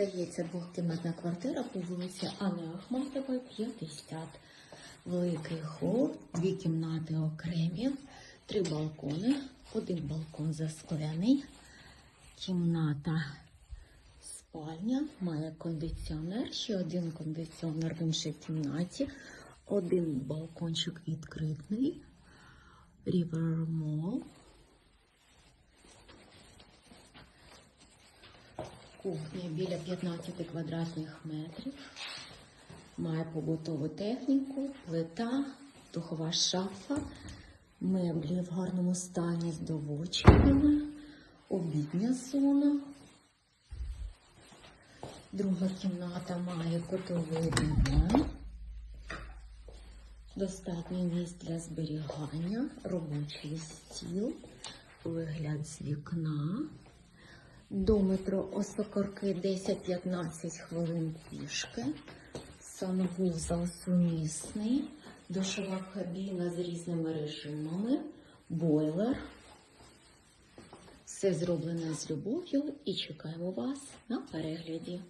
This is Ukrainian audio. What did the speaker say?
Здається, двохкімнатна квартира по вулиці Анни Ахматової, 50. Великий хол, дві кімнати окремі, три балкони, один балкон заскляний, кімната спальня, має кондиціонер, ще один кондиціонер в іншій кімнаті, один балкончик River Mall. Кухня біля 15 квадратних метрів. Має побутову техніку, плита, духова шафа, меблі в гарному стані з доводчиками, обідня зона. Друга кімната має котовий диван, достатній місць для зберігання, робочий стіл, вигляд з вікна. До метро Осокорки 10-15 хвилин пішки. Санвузол сумісний, душова кабіна з різними режимами, бойлер. Все зроблено з любов'ю і чекаємо вас на перегляді.